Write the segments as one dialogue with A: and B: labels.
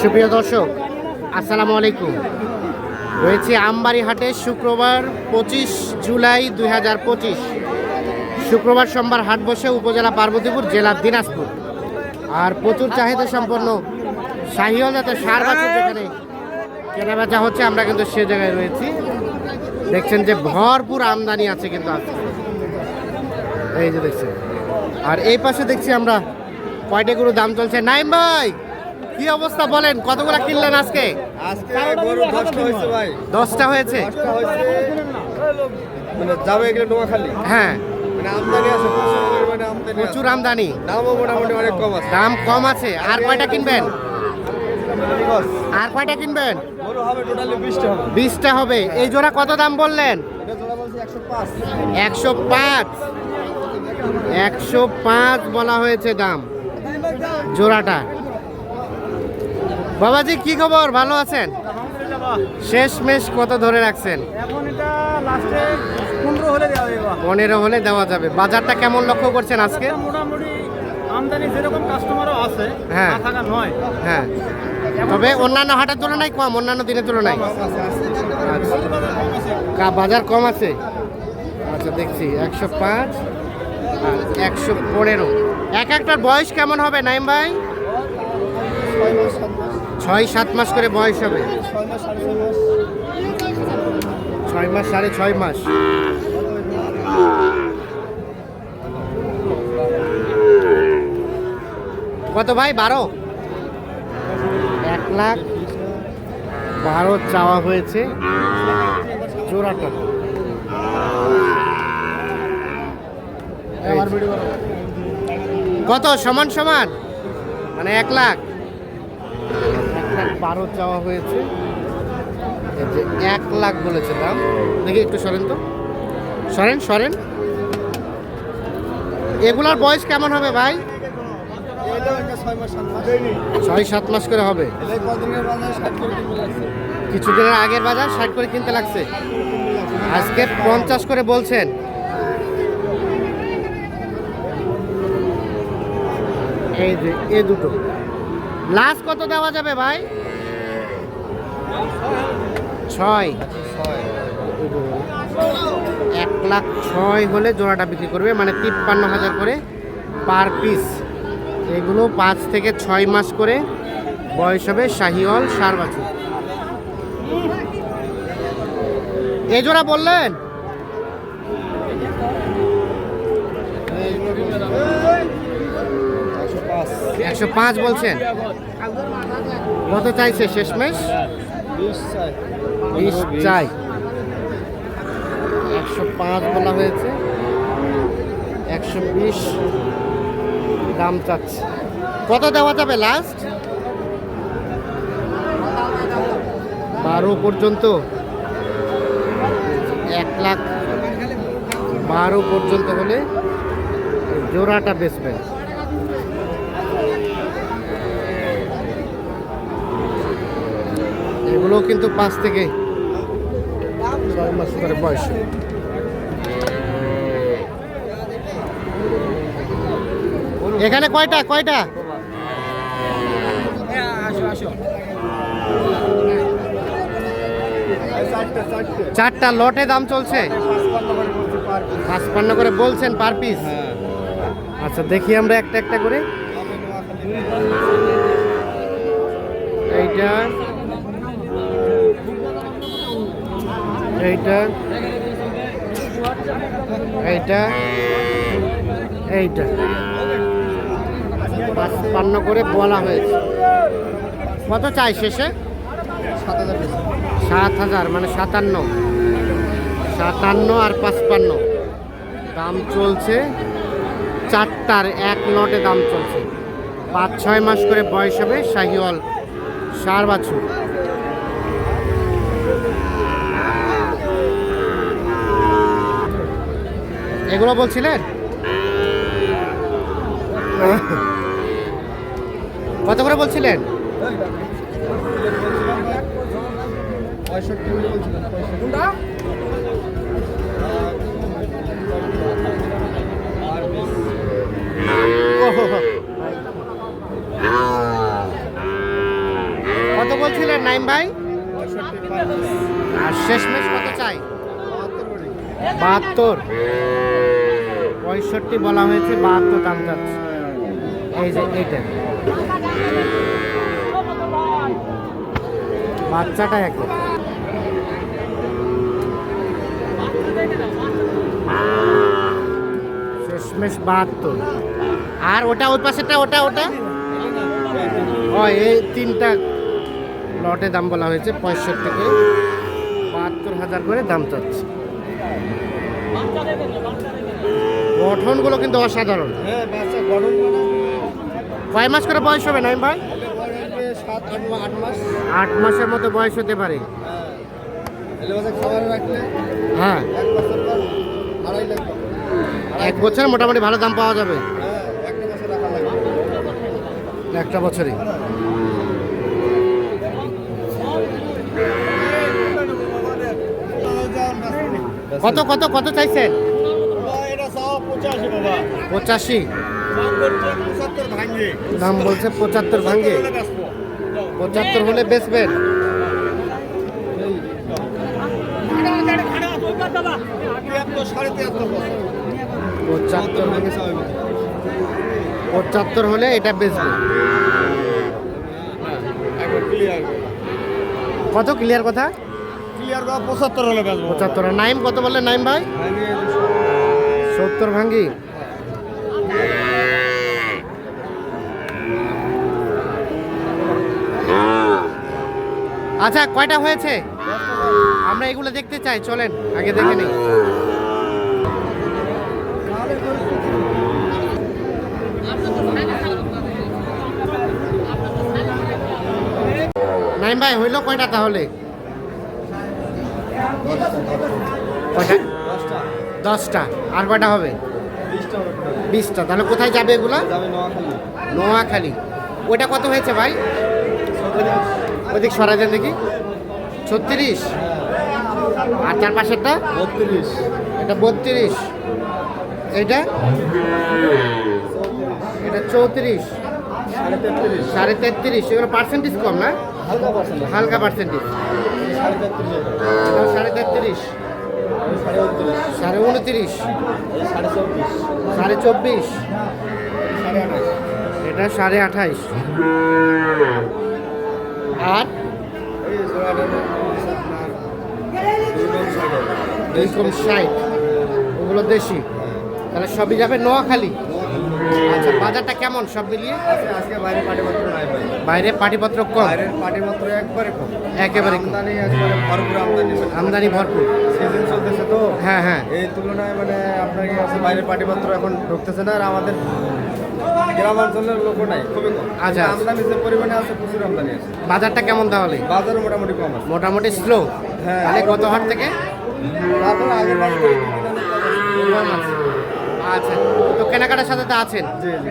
A: সুপ্রিয় দর্শক, আসসালামু আলাইকুম। রয়েছে আমবাড়ি হাটে শুক্রবার পঁচিশ জুলাই দুই হাজার পঁচিশ। শুক্রবার সোমবার হাট বসে উপজেলা পার্বতীপুর, জেলা দিনাজপুর। আর প্রচুর চাহিদা সম্পন্ন শাহিওল যাতে সার বাছুর যেখানে কেনাবেচা হচ্ছে, আমরা কিন্তু সে জায়গায় রয়েছি। দেখছেন যে ভরপুর আমদানি আছে কিন্তু এই যে দেখছেন। আর এই পাশে দেখছি আমরা কয়টা গরু দাম চলছে? নাইম ভাই কি অবস্থা বলেন কতগুলা কিনলেন আজকে?
B: দশটা হয়েছে মানে
A: হ্যাঁ।
B: মানে প্রচুর আমদানি
A: দাম কম আছে। আর কয়টা কিনবেন? আর কয়টা কিনবেন?
B: বিশটা হবে।
A: এই জোড়া কত দাম বললেন?
B: একশো পাঁচ।
A: একশো পাঁচ বলা হয়েছে দাম। জোড়াটা। বাবাজি কি খবর? ভালো আছেন? শেষ মেশ কত ধরে রাখছেন?
C: পনেরো হলে দেওয়া যাবে
A: বাজারটা কেমন লক্ষ্য করছেন আজকে?
C: মোটামুটি আমদানি যেরকম কাস্টমারও আছে
A: হ্যাঁ।
C: নয়।
A: হ্যাঁ। তবে অন্যান্য হাটের তুলনায় কম অন্যান্য দিনের তুলনায়। আচ্ছা। বাজার কম আছে? আচ্ছা দেখছি। একশো পাঁচ। একশো পনেরো। এক একটার বয়স কেমন হবে, নাইম ভাই? ছয় সাত মাস করে বয়স হবে। ছয় মাস সাড়ে ছয় মাস। কত ভাই, বারো? এক লাখ। বারো চাওয়া হয়েছে। জোড়াটা এই যে। কত? সমান সমান? মানে এক লাখ? এক লাখ বারো চাওয়া হয়েছে। যে এক লাখ বলেছে দাম। দেখি একটু সরেন তো। সরেন সরেন। এগুলার বয়স কেমন হবে ভাই?
B: ছয় মাস সাত মাস
A: করে হবে। কিছুদিনের আগের বাজার ষাট করে কিনতে লাগছে। আজকে পঞ্চাশ করে বলছেন। এই যে, এ দুটো। লাস্ট কত দেওয়া যাবে ভাই? ছয়। এক লাখ ছয় হলে জোড়াটা বিক্রি করবে মানে তিপ্পান্ন হাজার করে পার পিস এগুলো পাঁচ থেকে ছয় মাস করে বয়স হবে শাহিওয়াল সার বাছুর এ জোড়া বললেন
B: একশো পাঁচ
A: একশো পাঁচ বলছেন। কত চাইছে শেষমেশ?
B: বিশ চাই।
A: একশো পাঁচ বলা হয়েছে। একশো বিশ দাম চাচ্ছে। কত দেওয়া যাবে লাস্ট বারো পর্যন্ত। এক লাখ বারো পর্যন্ত হলে জোড়াটা বেচবেন। এগুলো কিন্তু পাঁচ থেকে ছয় মাস বয়স। এখানে কয়টা? কয়টা?
B: চারটে
A: লটে দাম চলছে? পাঁচপান্ন করে বলছেন পার পিস। আচ্ছা দেখি আমরা একটা একটা করে। এইটা এইটা। এইটা। এইটা। পাঁচপান্ন করে বলা হয়েছে। কত চাই শেষে?
B: সাত হাজার
A: মানে সাতান্ন। সাতান্ন আর পাঁচপান্ন। দাম চলছে চারটার এক লটে দাম চলছে। পাঁচ ছয় মাস করে বয়স হবে শাহিওয়াল সার বাছুর এগুলো বলছিলেন? কত করে বলছিলেন?
B: পঁয়ষট্টি বলছিলেন
A: নাইম ভাই? আর শেষমেশ কত চাই? বাহাত্তর। পঁয়ষট্টি বলা হয়েছে, বাহাত্তর দাম যাচ্ছে। এই যে এইটা। বাচ্চাটা এক শেষমেশ বাহাত্তর। আর ওটা ওর পাশেরটা, ওটা ওটা? ও, এই তিনটা লটে দাম বলা হয়েছে পঁয়ষট্টি করে বাহাত্তর হাজার করে দাম চাচ্ছে। গঠনগুলো কিন্তু অসাধারণ।
B: হ্যাঁ
A: কয় মাস করে বয়স হবে নাইম ভাই?
B: আট আট মাস।
A: আট মাসের মতো বয়স হতে পারে।
B: রাখলে
A: হ্যাঁ।
B: এক বছর
A: মোটামুটি ভালো দাম পাওয়া যাবে।
B: হ্যাঁ একটা বছর
A: কত কত কত চাইছেন
B: এটা সব পঁচাশি বাবা
A: পঁচাশি।
B: দাম
A: বলছে পঁচাত্তর ভাঙ্গে। পঁচাত্তর হলে
B: তিয়াত্তর
A: পঁচাত্তর পঁচাত্তর হলে এটা
B: একবার
A: কত? ক্লিয়ার কথা?
B: ক্লিয়ার বা পঁচাত্তর হলে
A: পঁচাত্তর নাইম কত বললেন নাইম ভাই? সত্তর ভাঙ্গি। আচ্ছা কয়টা হয়েছে? আমরা এগুলো দেখতে চাই চলেন আগে দেখে নিই। নাইম ভাই হইল কয়টা তাহলে?
B: দশটা।
A: আর কয়টা হবে?
B: বিশটা।
A: তাহলে কোথায় যাবে এগুলা?
B: নোয়াখালী।
A: ওইটা কত হয়েছে ভাই? ওইদিক সরাই দেন দেখি। ছত্রিশ? আর চার পাশেরটা?
B: বত্রিশ।
A: এটা বত্রিশ। এটা এটা চৌত্রিশ।
B: সাড়ে তেত্রিশ।
A: এগুলো পার্সেন্টেজ কম না?
B: হালকা পার্সেন্ট
A: হালকা পার্সেন্টেজ
B: সাড়ে তেত্রিশ।
A: সাড়ে
B: উনত্রিশ।
A: সাড়ে
B: চব্বিশ।
A: সাড়ে চব্বিশ এটা সাড়ে আঠাইশ। আর?
B: দুই কম ষাট।
A: ওগুলো দেশি। তাহলে সবই যাবে নোয়াখালী। আচ্ছা বাজারটা কেমন সব মিলিয়ে?
B: আজকে বাইরে পাটিপত্র নাই ভাই।
A: বাইরে পাটিপত্র কম?
B: বাইরের পাটিপত্র একবারে কম।
A: একেবারে কম।
B: আমদানি একবারে ভরপুর আমদানি
A: আমদানি ভরপুর।
B: সিজন চলতেছে তো।
A: হ্যাঁ হ্যাঁ।
B: এই তুলনায় মানে আপনার কি আছে বাইরের পাটিপত্র এখন ঢুকতেছে না আর আমাদের গ্রামাঞ্চলের লোক নাই খুবই কম।
A: আচ্ছা।
B: কিন্তু আমদানি যে পরিমাণে আছে প্রচুর আমদানি আছে।
A: বাজারটা কেমন তাহলে?
B: বাজারও মোটামুটি কম আছে।
A: মোটামুটি স্লো
B: হ্যাঁ।
A: তাহলে গত হাট থেকে?
B: তারপরে আগের বার।
A: আচ্ছা তো কেনাকাটার সাথে তো আছেন।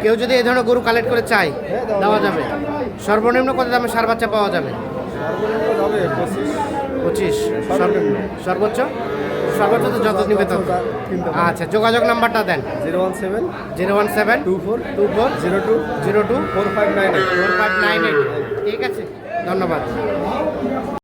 A: কেউ যদি এই ধরনের গরু কালেক্ট করে চায়
B: হ্যাঁ, দেওয়া
A: যাবে। সর্বনিম্ন কত দামে সার বাচ্চা পাওয়া যাবে?
B: পঁচিশ।
A: সর্বোচ্চ? সর্বোচ্চ তো যত নিবে তত আচ্ছা যোগাযোগ নাম্বারটা দেন।
B: Zero one seven.
A: Zero one seven.
B: Two four.
A: Two four.
B: Zero two.
A: Zero two.
B: Four five nine eight.
A: Four five nine eight. ঠিক আছে। ধন্যবাদ।